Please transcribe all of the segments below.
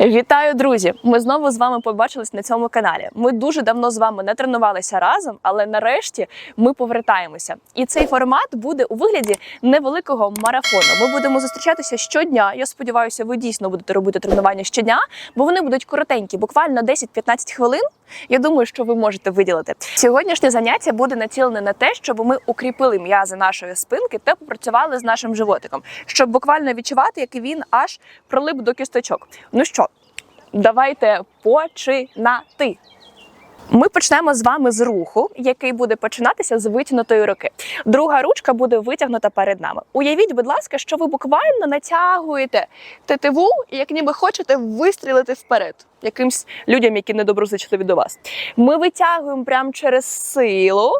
Вітаю, друзі! Ми знову з вами побачились на цьому каналі. Ми дуже давно з вами не тренувалися разом, але нарешті ми повертаємося. І цей формат буде у вигляді невеликого марафону. Ми будемо зустрічатися щодня. Я сподіваюся, ви дійсно будете робити тренування щодня, бо вони будуть коротенькі, буквально 10-15 хвилин. Я думаю, що ви можете виділити. Сьогоднішнє заняття буде націлене на те, щоб ми укріпили м'язи нашої спинки та попрацювали з нашим животиком, щоб буквально відчувати, як він аж прилип до кісточок. Ну що, давайте починати. Ми почнемо з вами з руху, який буде починатися з витягнутої руки. Друга ручка буде витягнута перед нами. Уявіть, будь ласка, що ви буквально натягуєте тетиву, як ніби хочете вистрілити вперед якимсь людям, які недоброзичливі до вас. Ми витягуємо прямо через силу.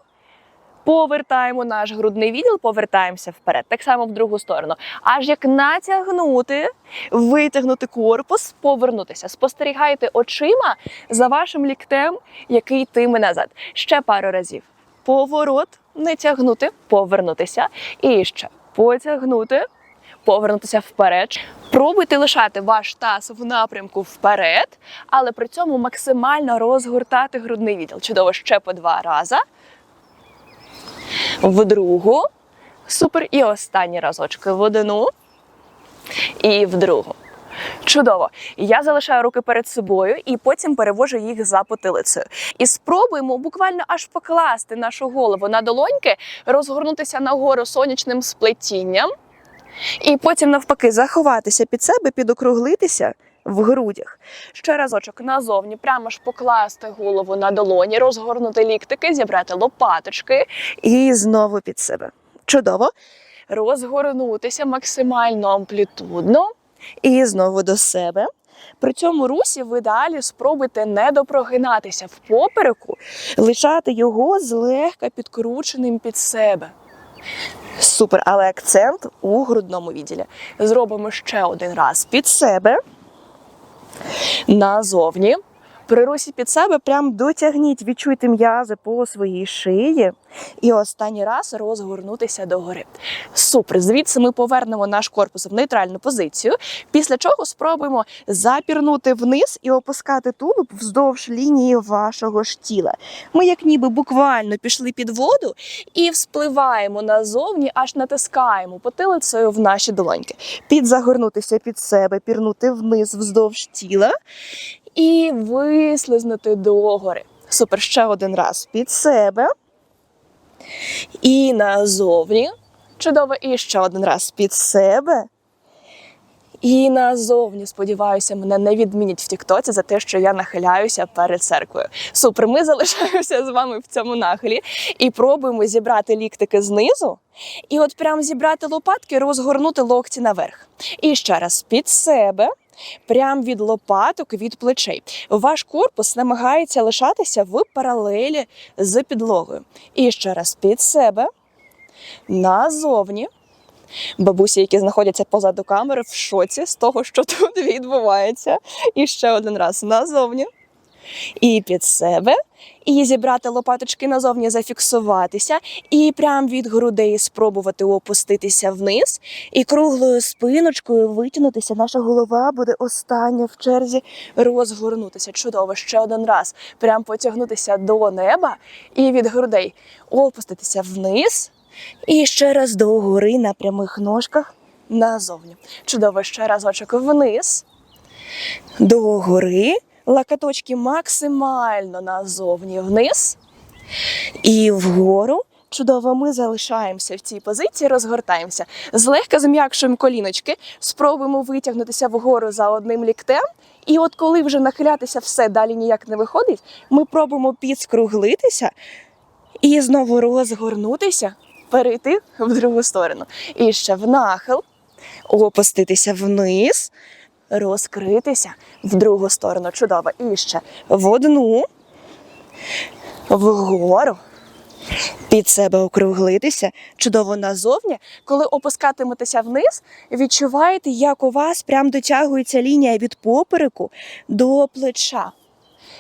Повертаємо наш грудний відділ, повертаємося вперед. Так само в другу сторону. Аж як натягнути, витягнути корпус, повернутися. Спостерігайте очима за вашим ліктем, який йтиме назад. Ще пару разів. Поворот, не тягнути, повернутися. І ще потягнути, повернутися вперед. Пробуйте лишати ваш таз в напрямку вперед, але при цьому максимально розгортати грудний відділ. Чудово, ще по два рази в другу. Супер. І останні разочки в одну і в другу. Чудово. Я залишаю руки перед собою і потім перевожу їх за потилицею. І спробуємо буквально аж покласти нашу голову на долоньки, розгорнутися нагору сонячним сплетінням. І потім, навпаки, заховатися під себе, підокруглитися в грудях. Ще разочок назовні, прямо ж покласти голову на долоні, розгорнути ліктики, зібрати лопаточки і знову під себе. Чудово. Розгорнутися максимально амплітудно і знову до себе. При цьому русі ви далі спробуйте не допрогинатися в попереку, лишати його злегка підкрученим під себе. Супер, але акцент у грудному відділі. Зробимо ще один раз під себе. Назовні. При русі під себе прям дотягніть, відчуйте м'язи по своїй шиї. І останній раз розгорнутися догори. Супер. Звідси ми повернемо наш корпус в нейтральну позицію. Після чого спробуємо запірнути вниз і опускати тулуб вздовж лінії вашого ж тіла. Ми, як ніби буквально пішли під воду і вспливаємо назовні, аж натискаємо потилицею в наші долоньки. Підзагорнутися під себе, пірнути вниз вздовж тіла і вислизнути догори. Супер, ще один раз під себе. І назовні. Чудово, і ще один раз під себе. І назовні, сподіваюся, мене не відмінять в Тіктоці за те, що я нахиляюся перед церквою. Супер, ми залишаємося з вами в цьому нахилі і пробуємо зібрати ліктики знизу. І от прям зібрати лопатки, розгорнути локті наверх. І ще раз під себе. Прям від лопаток, від плечей. Ваш корпус намагається лишатися в паралелі з підлогою. І ще раз під себе, назовні. Бабусі, які знаходяться позаду камери, в шоці з того, що тут відбувається. І ще один раз назовні. І під себе, і зібрати лопаточки назовні, зафіксуватися, і прям від грудей спробувати опуститися вниз, і круглою спиночкою витягнутися. Наша голова буде остання в черзі розгорнутися. Чудово, ще один раз. Прям потягнутися до неба і від грудей опуститися вниз. І ще раз до гори на прямих ножках назовні. Чудово, ще разочок вниз, до гори. Лакаточки максимально назовні вниз і вгору. Чудово, ми залишаємося в цій позиції, розгортаємося. Злегка зм'якшуємо коліночки, спробуємо витягнутися вгору за одним ліктем. І от коли вже нахилятися все далі ніяк не виходить, ми пробуємо підскруглитися і знову розгорнутися, перейти в другу сторону. І ще в нахил, опуститися вниз, розкритися в другу сторону. Чудово. І ще в одну, вгору. Під себе округлитися, чудово назовні. Коли опускатиметеся вниз, відчуваєте, як у вас прям дотягується лінія від попереку до плеча.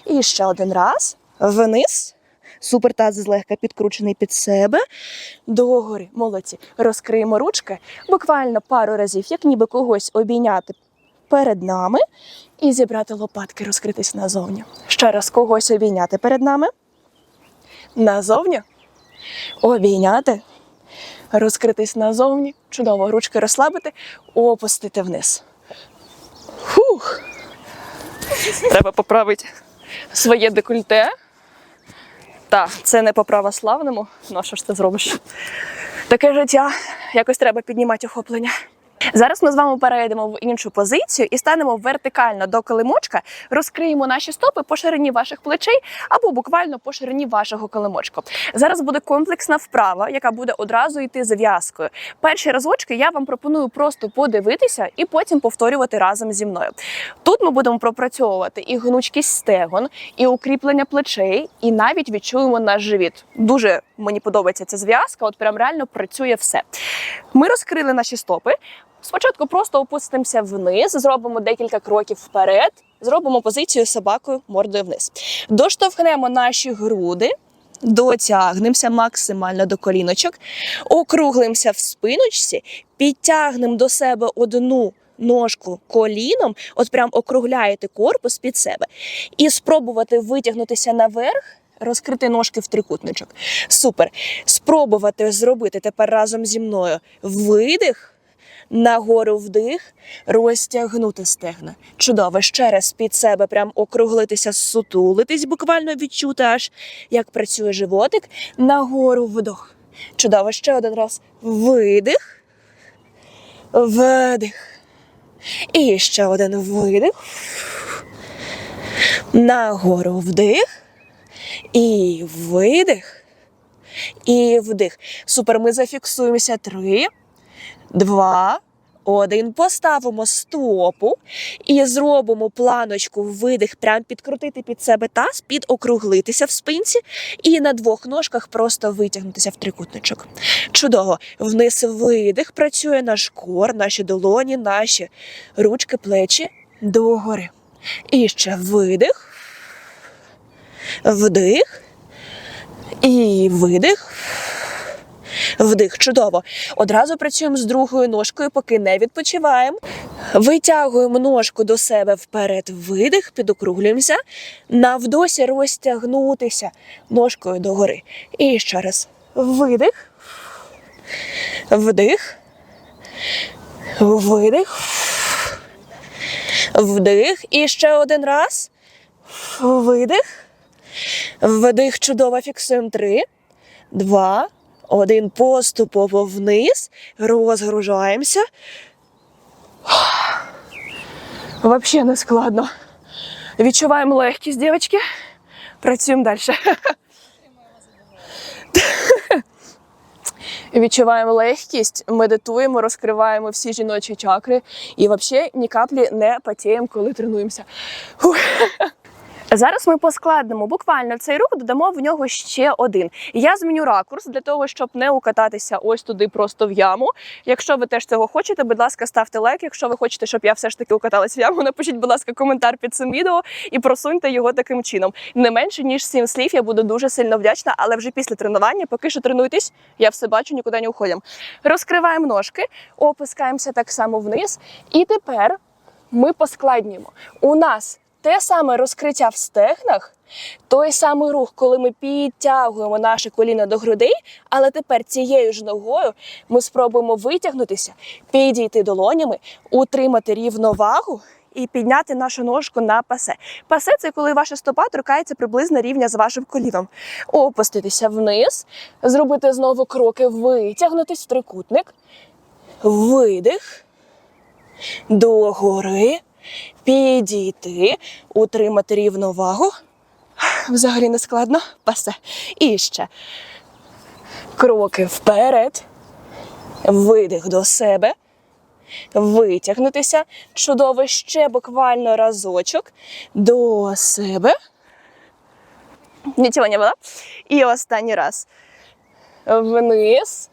І ще один раз вниз. Супер таз злегка підкручений під себе. Догори. Молодці. Розкриємо ручки буквально пару разів, як ніби когось обійняти перед нами і зібрати лопатки, розкритись назовні. Ще раз когось обійняти перед нами. Назовні. Обійняти. Розкритись назовні. Чудово. Ручки розслабити, опустити вниз. Фух. Треба поправити своє декольте. Так, це не по православному. Ну а що ж ти зробиш? Таке життя. Якось треба піднімати охоплення. Зараз ми з вами перейдемо в іншу позицію і станемо вертикально до килимочка, розкриємо наші стопи по ширині ваших плечей або буквально по ширині вашого килимочку. Зараз буде комплексна вправа, яка буде одразу йти зав'язкою. Перші разочки я вам пропоную просто подивитися і потім повторювати разом зі мною. Тут ми будемо пропрацьовувати і гнучкість стегон, і укріплення плечей, і навіть відчуємо наш живіт. Дуже мені подобається ця зв'язка, от прям реально працює все. Ми розкрили наші стопи. Спочатку просто опустимося вниз, зробимо декілька кроків вперед, зробимо позицію собакою мордою вниз. Доштовхнемо наші груди, дотягнемося максимально до коліночок, округлимося в спиночці, підтягнемо до себе одну. Ножку коліном, от прям округляєте корпус під себе, і спробувати витягнутися наверх, розкрити ножки в трикутничок. Супер. Спробувати зробити тепер разом зі мною видих, нагору вдих, розтягнути стегна. Чудово. Ще раз під себе прям округлитися, сутулитись, буквально відчути аж як працює животик. Нагору вдох. Чудово. Ще один раз. Видих. Видих. І ще один видих. Нагору вдих. І видих. І вдих. Супер. Ми зафіксуємося. Три, два, один. Поставимо стопу і зробимо планочку видих, прям підкрутити під себе таз, підокруглитися в спинці, і на двох ножках просто витягнутися в трикутничок. Чудово. Вниз видих. Працює наш кор, наші долоні, наші ручки, плечі догори. І ще видих. Вдих. І видих. Вдих. Чудово. Одразу працюємо з другою ножкою, поки не відпочиваємо. Витягуємо ножку до себе вперед, видих, підокруглюємося. На вдосі розтягнутися ножкою догори. І ще раз. Видих. Вдих. Видих. Вдих. І ще один раз. Видих. Вдих. Чудово. Фіксуємо. Три, два, один. Поступово вниз. Розгружаємося. Взагалі не складно. Відчуваємо легкість, дівчатки. Працюємо далі. Відчуваємо легкість, медитуємо, розкриваємо всі жіночі чакри і взагалі ні каплі не потіємо, коли тренуємося. Зараз ми поскладнемо буквально цей рух, додамо в нього ще один. Я зміню ракурс для того, щоб не укататися ось туди просто в яму. Якщо ви теж цього хочете, будь ласка, ставте лайк. Якщо ви хочете, щоб я все ж таки укаталась в яму, напишіть, будь ласка, коментар під цим відео і просуньте його таким чином. Не менше ніж сім слів. Я буду дуже сильно вдячна, але вже після тренування, поки що тренуйтесь, я все бачу, нікуди не уходимо. Розкриваємо ножки, опускаємося так само вниз. І тепер ми поскладнюємо. У нас те саме розкриття в стегнах, той самий рух, коли ми підтягуємо наше коліно до грудей, але тепер цією ж ногою ми спробуємо витягнутися, підійти долонями, утримати рівновагу. І підняти нашу ножку на пасе. Пасе це коли ваша стопа торкається приблизно рівня з вашим коліном. Опуститися вниз, зробити знову кроки, витягнутись в трикутник, видих, догори, підійти, утримати рівновагу. Взагалі не складно. Пасе. І ще. Кроки вперед. Видих до себе. Витягнутися. Чудово ще буквально разочок. До себе. Нічого не було. І останній раз. Вниз.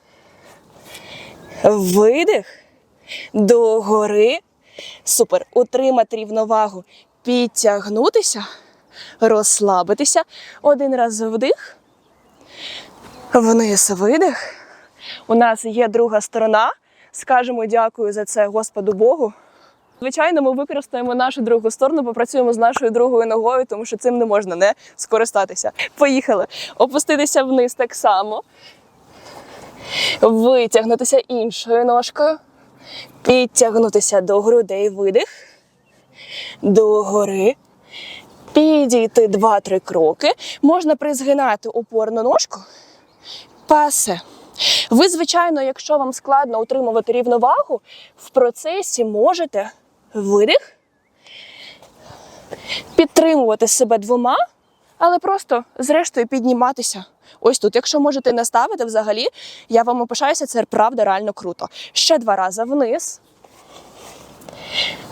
Видих. Догори. Супер. Утримати рівновагу. Підтягнутися, розслабитися. Один раз вдих. Вниз видих. У нас є друга сторона. Скажемо дякую за це Господу Богу. Звичайно, ми використаємо нашу другу сторону, попрацюємо з нашою другою ногою, тому що цим не можна не скористатися. Поїхали. Опуститися вниз так само. Витягнутися іншою ножкою. Підтягнутися до грудей видих. До гори. Підійти 2-3 кроки. Можна призгинати опорну ножку. Пасе. Ви, звичайно, якщо вам складно утримувати рівновагу, в процесі можете видих, підтримувати себе двома, але просто зрештою підніматися. Ось тут. Якщо можете не ставити взагалі, я вам опишаюся, це правда реально круто. Ще два рази вниз,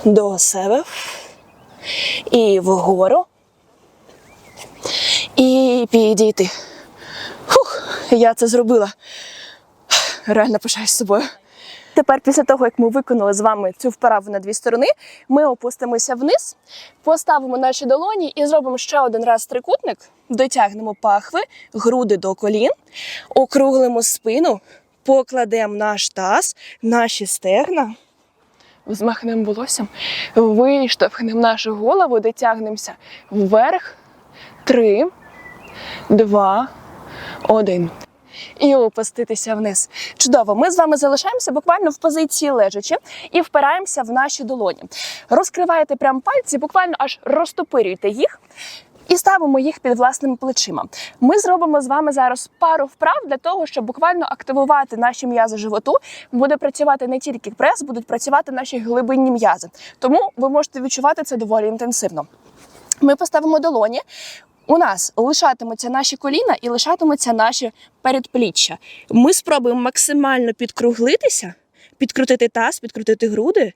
до себе і вгору. І підійти. Фух, я це зробила. Реально пишаюсь собою. Тепер, після того, як ми виконали з вами цю вправу на дві сторони, ми опустимося вниз, поставимо наші долоні і зробимо ще один раз трикутник. Дотягнемо пахви, груди до колін, округлимо спину, покладемо наш таз, наші стегна. Взмахнемо волоссям, виштовхнемо нашу голову, дотягнемося вверх. Три, два, один. І опуститися вниз. Чудово, ми з вами залишаємося буквально в позиції лежачи і впираємося в наші долоні. Розкриваєте прям пальці, буквально аж розтопирюйте їх. І ставимо їх під власними плечима. Ми зробимо з вами зараз пару вправ для того, щоб буквально активувати наші м'язи животу. Буде працювати не тільки прес, будуть працювати наші глибинні м'язи. Тому ви можете відчувати це доволі інтенсивно. Ми поставимо долоні. У нас лишатимуться наші коліна і лишатимуться наші передпліччя. Ми спробуємо максимально підкруглитися, підкрутити таз, підкрутити груди,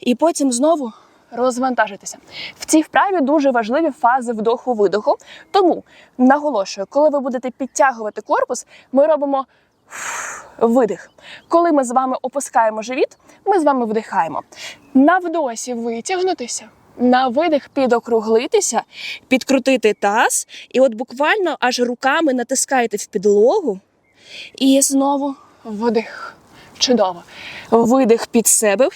і потім знову розвантажитися. В цій вправі дуже важливі фази вдоху-видоху. Тому наголошую, коли ви будете підтягувати корпус, ми робимо видих. Коли ми з вами опускаємо живіт, ми з вами вдихаємо. На вдосі витягнутися. На видих підокруглитися, підкрутити таз, і от буквально аж руками натискаєте в підлогу. І знову вдих. Чудово. Видих під себе.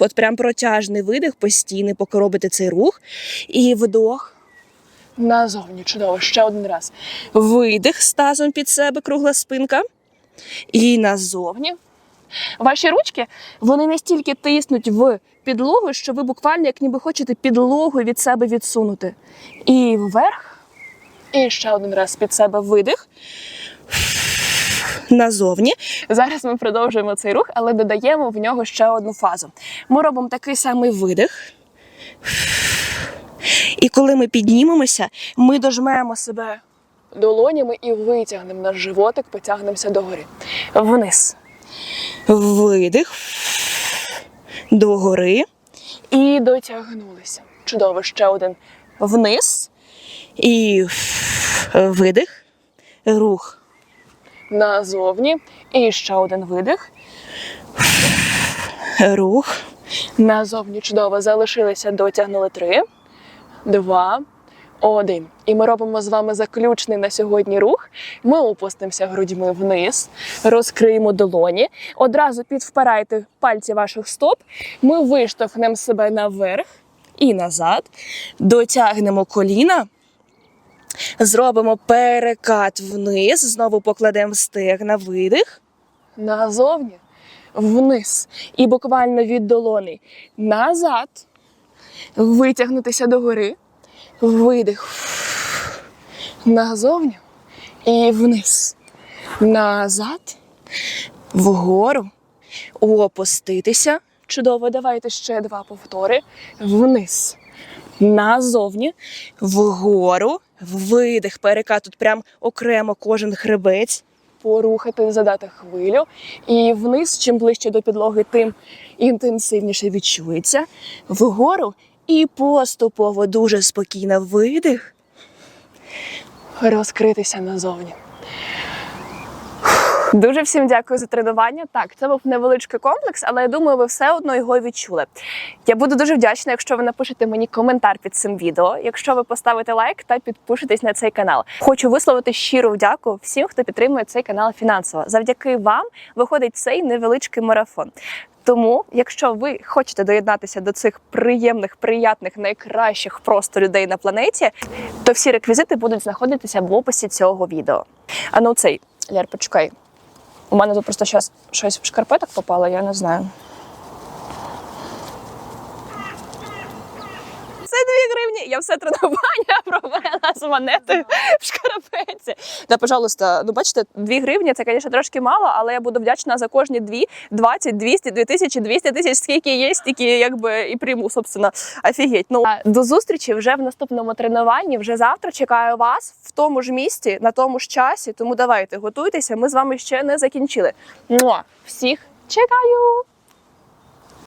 От прям протяжний видих, постійний, поки робите цей рух. І вдох. Назовні. Чудово. Ще один раз. Видих з тазом під себе, кругла спинка. І назовні. Ваші ручки вони настільки тиснуть в підлогу, що ви буквально як ніби хочете підлогу від себе відсунути. І вверх. І ще один раз під себе видих. Назовні. Зараз ми продовжуємо цей рух, але додаємо в нього ще одну фазу. Ми робимо такий самий видих. І коли ми піднімемося, ми дожмемо себе долонями і витягнемо наш животик, потягнемося догори. Вниз. Видих. Догори. І дотягнулися. Чудово, ще один вниз. І видих. Рух. Назовні. І ще один видих. Рух. Назовні. Чудово. Залишилися, дотягнули три, два, один. І ми робимо з вами заключний на сьогодні рух. Ми опустимося грудьми вниз, розкриємо долоні. Одразу підвпирайте пальці ваших стоп. Ми виштовхнемо себе наверх і назад. Дотягнемо коліна. Зробимо перекат вниз. Знову покладемо стегна, видих. Назовні. Вниз. І буквально від долони назад. Витягнутися догори. Видих. Назовні і вниз. Назад. Вгору. Опуститися. Чудово, давайте ще два повтори. Вниз. Назовні. Вгору. Видих. Перекат тут прям окремо кожен хребець. Порухати, задати хвилю. І вниз, чим ближче до підлоги, тим інтенсивніше відчується. Вгору і поступово дуже спокійно видих. Розкритися назовні. Дуже всім дякую за тренування. Так, це був невеличкий комплекс, але я думаю, ви все одно його відчули. Я буду дуже вдячна, якщо ви напишете мені коментар під цим відео, якщо ви поставите лайк та підпишетесь на цей канал. Хочу висловити щиру вдяку всім, хто підтримує цей канал фінансово. Завдяки вам виходить цей невеличкий марафон. Тому, якщо ви хочете доєднатися до цих приємних, приятних, найкращих просто людей на планеті, то всі реквізити будуть знаходитися в описі цього відео. А ну цей Лєр, почекай. У мене тут просто зараз щось в шкарпеток попало, я не знаю. Це дві гривні. Я все тренування провела з монетою в шкарпетці. Да, пожалуйста, ну бачите, дві гривні це, звісно, трошки мало, але я буду вдячна за кожні дві, 20, 200, 2000, 200 тисяч, скільки є, стільки якби і прийму, собственно, офігеть. Ну до зустрічі вже в наступному тренуванні. Вже завтра чекаю вас в тому ж місці, на тому ж часі. Тому давайте готуйтеся. Ми з вами ще не закінчили. Муа! Всіх чекаю!